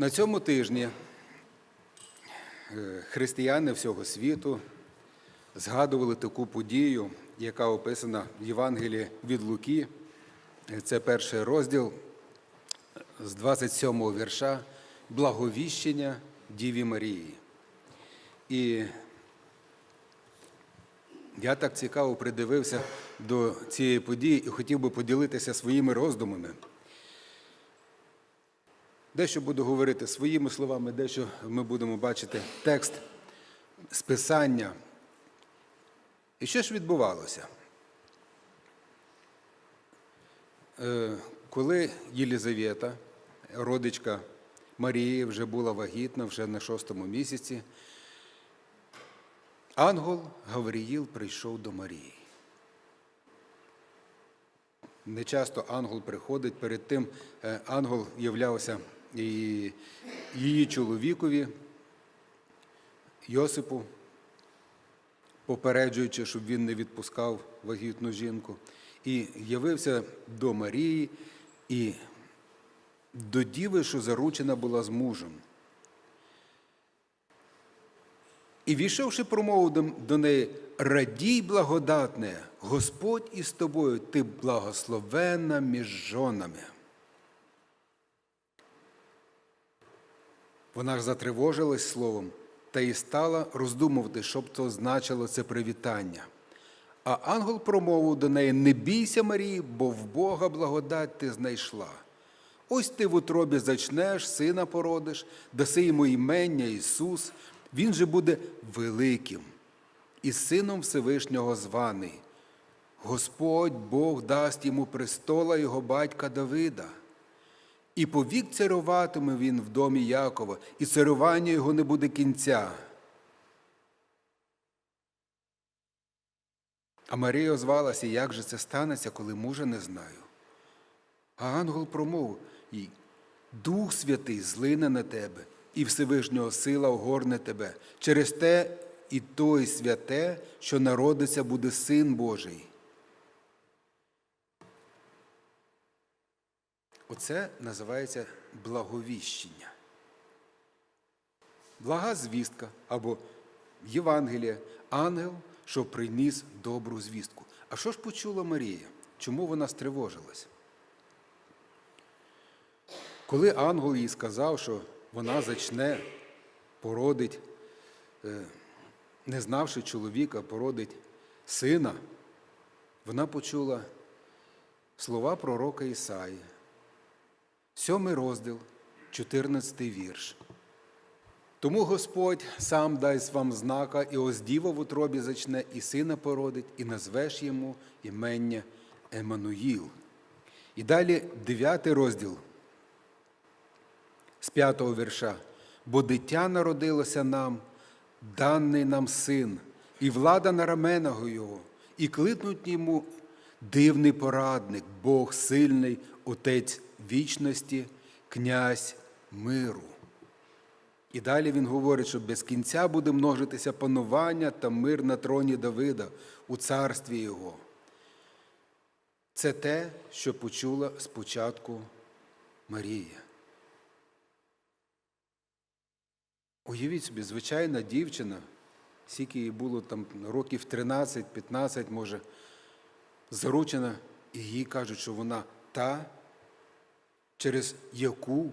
На цьому тижні е, християни всього світу згадували таку подію, яка описана в Євангелії від Луки. Е, Це перший розділ з 27 го вірша Благовіщення Діві Марії. І я так цікаво придивився до цієї події і хотів би поділитися своїми роздумами. Дещо буду говорити своїми словами, дещо ми будемо бачити текст з писання. І що ж відбувалося? Е, Коли Єлізавета, родичка Марії, вже була вагітна, вже на шостому місяці, ангел Гавріїл прийшов до Марії. Не часто ангел приходить, перед тим е, ангел являвся і її чоловікові, Йосипу, попереджуючи, щоб він не відпускав вагітну жінку, і явився до Марії і до діви, що заручена була з мужем. І війшовши промову до- неї, радій благодатне, Господь із тобою, ти благословенна між жонами. Вона ж затривожилась словом та й стала роздумувати, що б то значило це привітання. А ангел промовив до неї: Не бійся, Марії, бо в Бога благодать ти знайшла. Ось ти в утробі зачнеш, сина породиш, даси йому імення Ісус, він же буде великим і сином Всевишнього званий. Господь Бог дасть йому престола його батька Давида. І повік царюватиме він в домі Якова, і царювання його не буде кінця. А Марія озвалася, як же це станеться, коли мужа не знаю. А ангел промовив їй, Дух Святий злине на тебе, і Всевишнього сила огорне тебе. Через те і той святе, що народиться, буде син Божий. Оце називається благовіщення. Блага звістка або Євангелія, ангел, що приніс добру звістку. А що ж почула Марія? Чому вона стривожилась? Коли ангел їй сказав, що вона зачне, породить, е, не знавши чоловіка, породить сина, вона почула слова пророка Ісаї. Сьомий розділ, 14 вірш. Тому Господь сам дасть вам знака, і ось діва в утробі зачне, і сина породить, і назвеш йому імення Еммануїл. І далі дев'ятий розділ з п'ятого вірша. Бо дитя народилося нам, даний нам син, і влада на раменах його, і кликнуть йому дивний порадник, Бог сильний, Отець вічності, князь миру. І далі він говорить, що без кінця буде множитися панування та мир на троні Давида у царстві його. Це те, що почула спочатку Марія. Уявіть собі, звичайна дівчина, скільки їй було там років 13-15, може, заручена, і їй кажуть, що вона та, через яку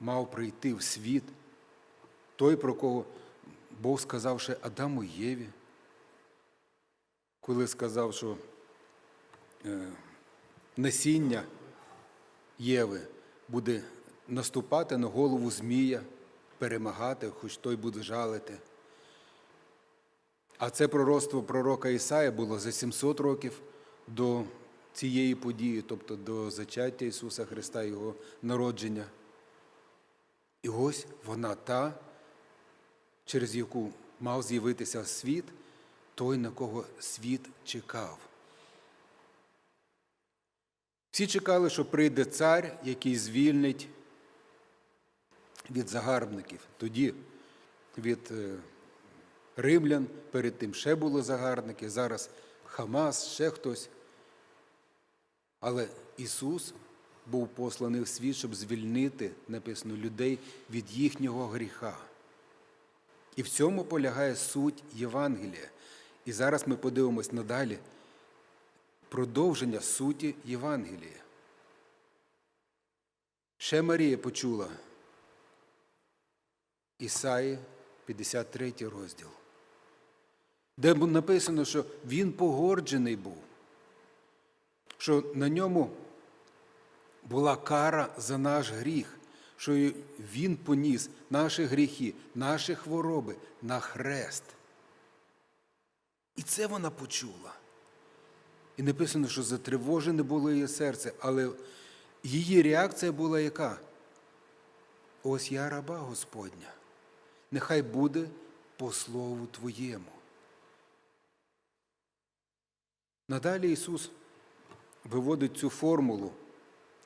мав прийти в світ той, про кого Бог сказав ще Адаму Єві, коли сказав, що е, насіння Єви буде наступати на голову Змія, перемагати, хоч той буде жалити. А це пророцтво пророка Ісая було за 700 років до цієї події, тобто до зачаття Ісуса Христа, Його народження. І ось вона та, через яку мав з'явитися світ, той, на кого світ чекав. Всі чекали, що прийде цар, який звільнить від загарбників. Тоді від е, римлян, перед тим ще були загарбники, зараз Хамас, ще хтось. Але Ісус був посланий в світ, щоб звільнити, написано, людей від їхнього гріха. І в цьому полягає суть Євангелія. І зараз ми подивимось надалі продовження суті Євангелія. Ще Марія почула Ісаї, 53 розділ, де написано, що він погорджений був, що на ньому була кара за наш гріх, що він поніс наші гріхи, наші хвороби на хрест. І це вона почула. І написано, що затривожене було її серце, але її реакція була яка? Ось я раба Господня, нехай буде по слову Твоєму. Надалі Ісус виводить цю формулу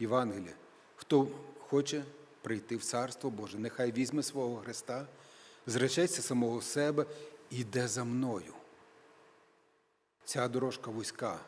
Євангелія. Хто хоче прийти в Царство Боже, нехай візьме свого Христа, зречеться самого себе і йде за мною. Ця дорожка вузька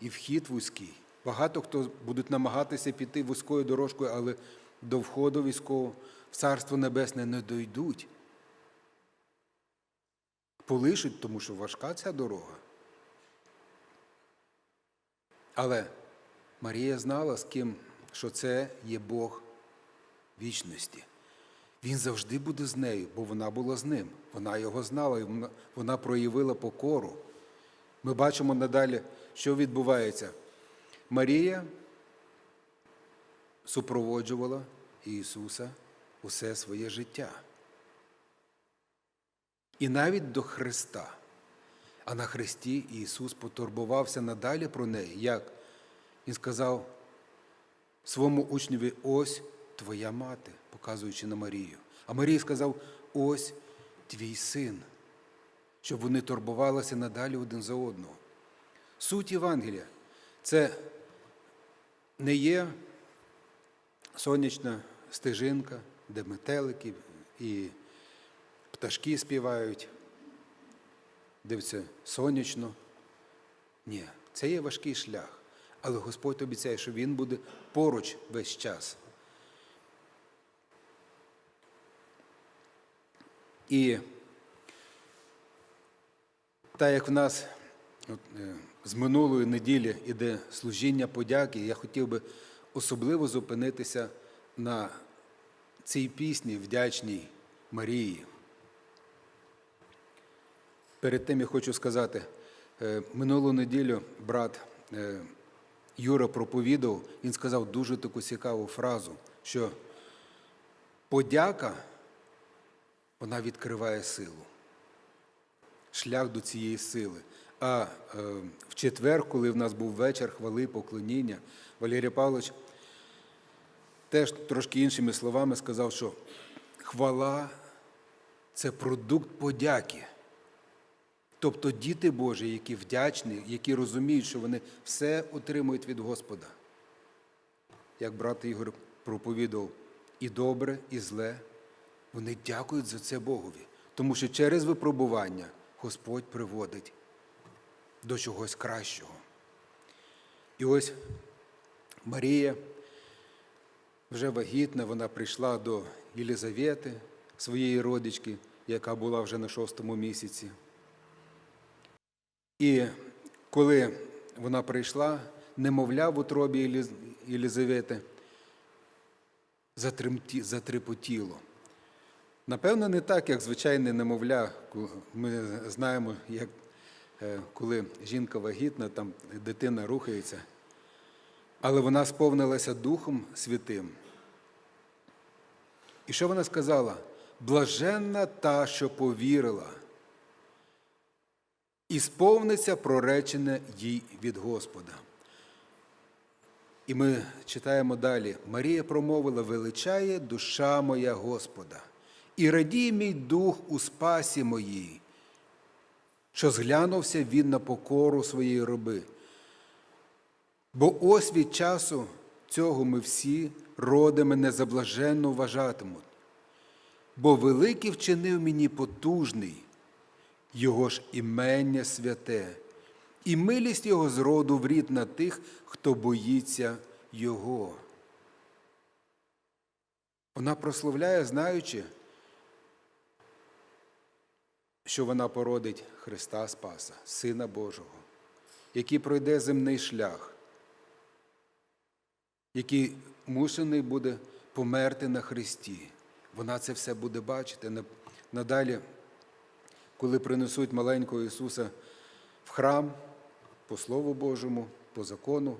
і вхід вузький. Багато хто будуть намагатися піти вузькою дорожкою, але до входу військового в Царство Небесне не дойдуть. Полишуть, тому що важка ця дорога. Але Марія знала, з ким, що це є Бог вічності. Він завжди буде з нею, бо вона була з ним. Вона його знала, і вона- проявила покору. Ми бачимо надалі, що відбувається. Марія супроводжувала Ісуса усе своє життя. І навіть до Христа. А на Христі Ісус потурбувався надалі про неї. Як? Він сказав своєму учневі: ось твоя мати, показуючи на Марію. А Марії сказав: ось твій син, щоб вони турбувалися надалі один за одного. Суть Євангелія це не є сонячна стежинка, де метелики і пташки співають, все сонячно. Ні, це є важкий шлях. Але Господь обіцяє, що Він буде поруч весь час. І так як в нас от, е, з минулої неділі іде служіння подяки, я хотів би особливо зупинитися на цій пісні вдячній Марії. Перед тим я хочу сказати, е, минулу неділю брат е, Юра проповідав, він сказав дуже таку цікаву фразу, що подяка вона відкриває силу, шлях до цієї сили. А е, в четвер, коли в нас був вечір хвали, поклоніння, Валерій Павлович теж трошки іншими словами сказав, що хвала це продукт подяки. Тобто діти Божі, які вдячні, які розуміють, що вони все отримують від Господа. Як брат Ігор проповідав, і добре, і зле, вони дякують за це Богові. Тому що через випробування Господь приводить до чогось кращого. І ось Марія вже вагітна, вона прийшла до Єлизавети, своєї родички, яка була вже на шостому місяці. І коли вона прийшла, немовля в утробі Єліз- Єлизавети затремті- затрепотіло. Напевно, не так, як звичайне немовля. Ми знаємо, як е, коли жінка вагітна, там дитина рухається. Але вона сповнилася Духом Святим. І що вона сказала? Блаженна та, що повірила, і сповниться проречене їй від Господа. І ми читаємо далі. Марія промовила: величає душа моя Господа, і радіє мій дух у спасі моїй, що зглянувся він на покору своєї роби. Бо ось від часу цього ми всі родами незаблаженно вважатимуть. Бо великий вчинив мені потужний, його ж імення святе, і милість його з роду в рід на тих, хто боїться Його. Вона прославляє, знаючи, що вона породить Христа Спаса, Сина Божого, який пройде земний шлях, який мушений буде померти на Христі. Вона це все буде бачити. Надалі, коли принесуть маленького Ісуса в храм, по Слову Божому, по закону,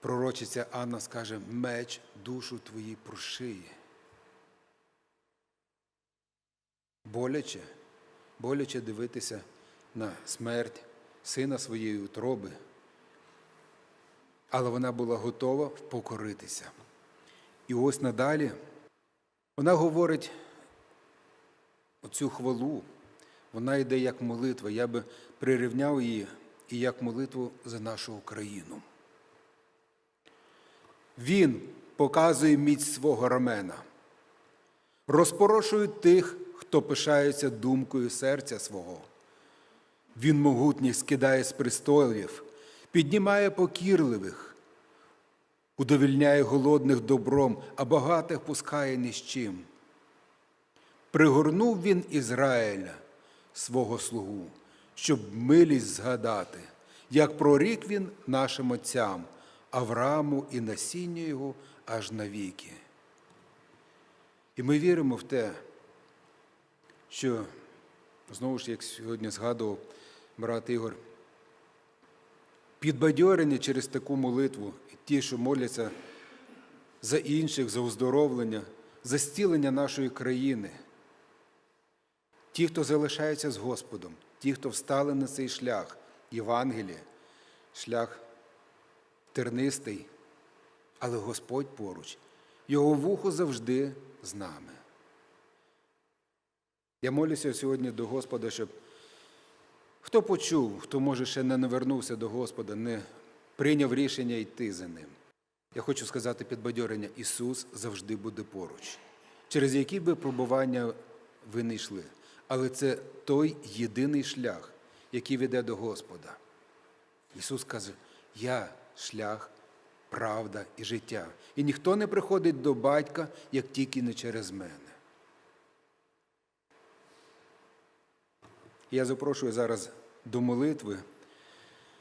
пророчиця Анна скаже, меч душу твої прошиє. Боляче, боляче дивитися на смерть сина своєї утроби. Але вона була готова покоритися. І ось надалі вона говорить оцю хвалу, вона йде як молитва. Я би прирівняв її і як молитву за нашу Україну. Він показує міць свого рамена, розпорошує тих, хто пишається думкою серця свого. Він могутніх скидає з престолів, піднімає покірливих, удовільняє голодних добром, а багатих пускає ні з чим. Пригорнув він Ізраїля, свого слугу, щоб милість згадати, як прорік він нашим отцям, Аврааму і насінню його аж навіки. І ми віримо в те, що, знову ж, як сьогодні згадував брат Ігор, підбадьорені через таку молитву, ті, що моляться за інших, за оздоровлення, за зцілення нашої країни. Ті, хто залишається з Господом, ті, хто встали на цей шлях Євангелія, шлях тернистий, але Господь поруч, Його вухо завжди з нами. Я молюся сьогодні до Господа, щоб хто почув, хто може ще не навернувся до Господа, не прийняв рішення йти за ним. Я хочу сказати підбадьорення, Ісус завжди буде поруч, через які би пробування ви не йшли. Але це той єдиний шлях, який веде до Господа. Ісус каже, я шлях, правда і життя. І ніхто не приходить до батька, як тільки не через мене. Я запрошую зараз до молитви.